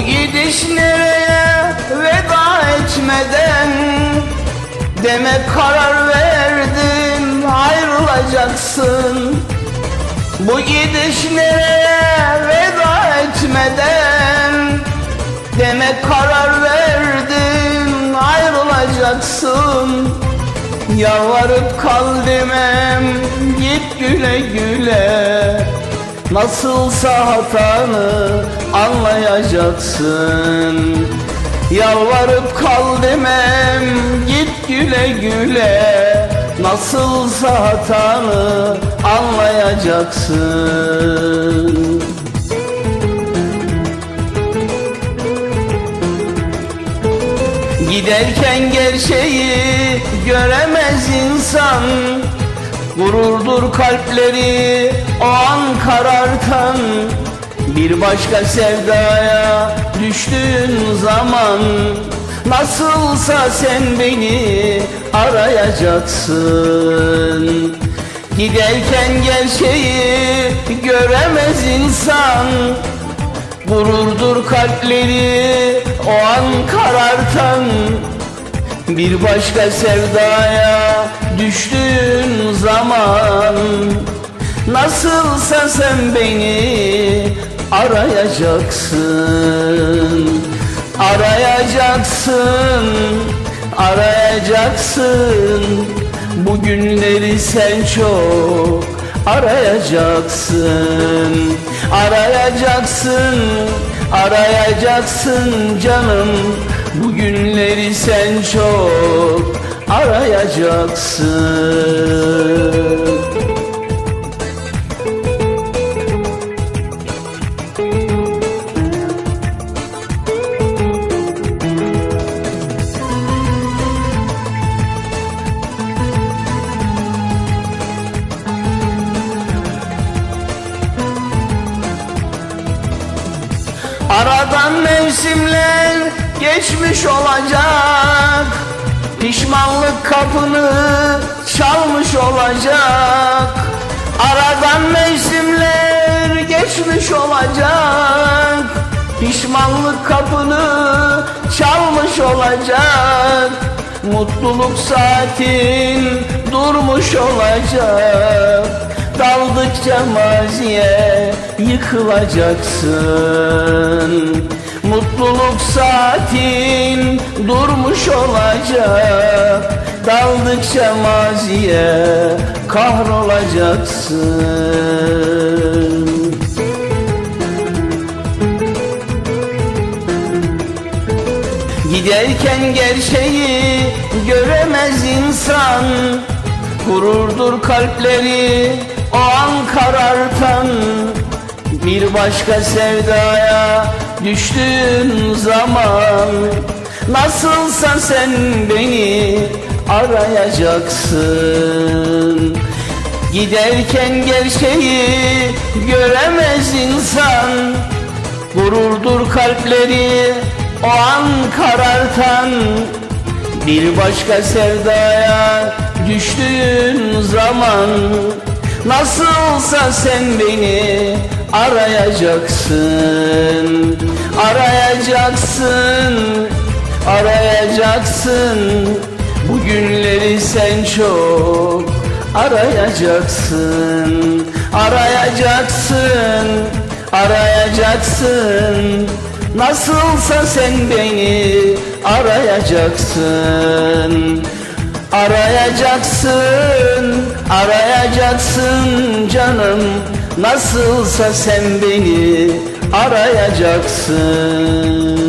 gidiş nereye veda etmeden Demek karar verdin ayrılacaksın. Bu gidiş nereye veda etmeden Demek karar verdin ayrılacaksın. Yalvarıp kal demem git güle güle. Nasılsa hatanı anlayacaksın. Yalvarıp kal demem git güle güle. Nasılsa hatanı anlayacaksın. Giderken gerçeği göremez insan. Gururdur kalpleri o an karartan Bir başka sevdaya düştüğün zaman Nasılsa sen beni arayacaksın. Giderken gerçeği göremez insan. Gururdur kalpleri o an karartan. Bir başka sevdaya düştüğün zaman Nasılsa sen beni arayacaksın. Arayacaksın, arayacaksın. Bu günleri sen çok arayacaksın. Arayacaksın, arayacaksın canım. Bu günleri sen çok arayacaksın mevsimler geçmiş olacak. Pişmanlık kapını çalmış olacak. Aradan mevsimler geçmiş olacak. Pişmanlık kapını çalmış olacak. Mutluluk saatin durmuş olacak. Daldıkça maziye yıkılacaksın Mutluluk saatin durmuş olacak. Daldıkça maziye kahrolacaksın. Giderken gerçeği göremez insan. Gururdur kalpleri o an karartan. Bir başka sevdaya düştüğün zaman Nasılsa sen beni arayacaksın. Giderken gerçeği göremez insan. Gururdur kalpleri o an karartan. Bir başka sevdaya düştüğün zaman Nasılsa sen beni arayacaksın. Arayacaksın, arayacaksın. Bu günleri sen çok arayacaksın. Arayacaksın, arayacaksın. Nasılsa sen beni arayacaksın. Arayacaksın, arayacaksın canım Nasılsa sen beni arayacaksın